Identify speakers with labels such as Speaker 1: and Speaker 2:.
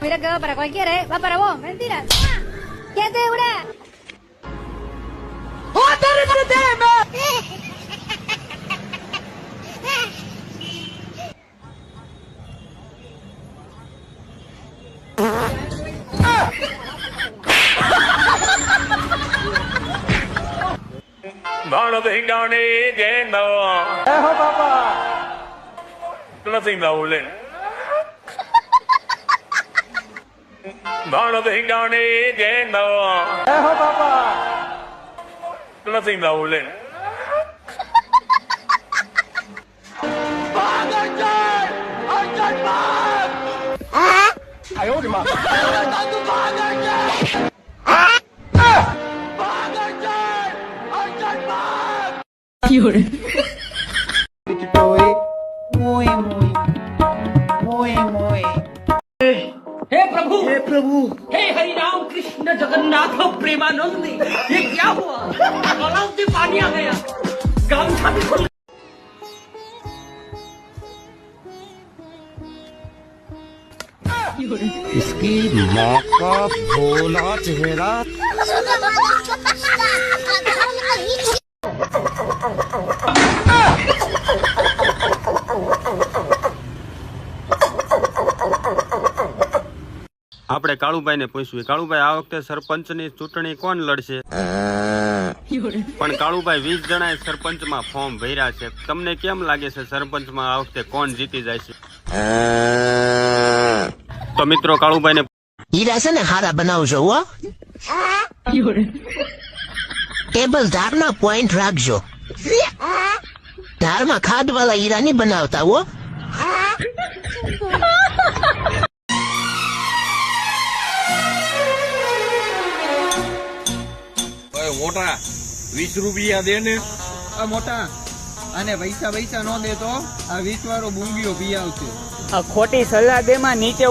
Speaker 1: Mira que va para cualquiera, ¿eh? Va para vos. Mentira. ¿Qué te
Speaker 2: dura? ¡Oh, te arrepentí, Mono de Indonesia, Nothing, though, Bhanavingarni Jendava. Hingani, Nothing that will. I
Speaker 3: muy, muy, muy, muy.
Speaker 4: हे प्रभु। हे हरि राम कृष्ण जगन्नाथ प्रेमानंद ये क्या हुआ? तालाब से पानी आ गया। गामछा भी खुल
Speaker 5: इसकी माँ का भोला चेहरा।
Speaker 6: આપણે કાળુભાઈ ને પૂછ્યું. કાળુભાઈ, આ વખતે સરપંચની ચૂંટણી કોણ લડશે? પણ કાળુભાઈ વીસ જણાએ સરપંચમાં ફોર્મ ભર્યા છે. તમને કેમ લાગે છે સરપંચમાં આ વખતે કોણ જીતી જાય છે? તો મિત્રો કાળુભાઈ ને
Speaker 7: હીરા છે ને હારા બનાવજો, હો. ટેબલ ધારના પોઈન્ટ રાખજો. ધારમાં ખાદ વાળા હીરા નહીં બનાવતા, હો.
Speaker 5: મોટા વીસ રૂપિયા દે ને.
Speaker 3: મોટા. અને પૈસા પૈસા નો દે તો આ વીસ વાળો બુંગીઓ પી આવશે
Speaker 4: ખોટી સલાહ દેમાં નીચે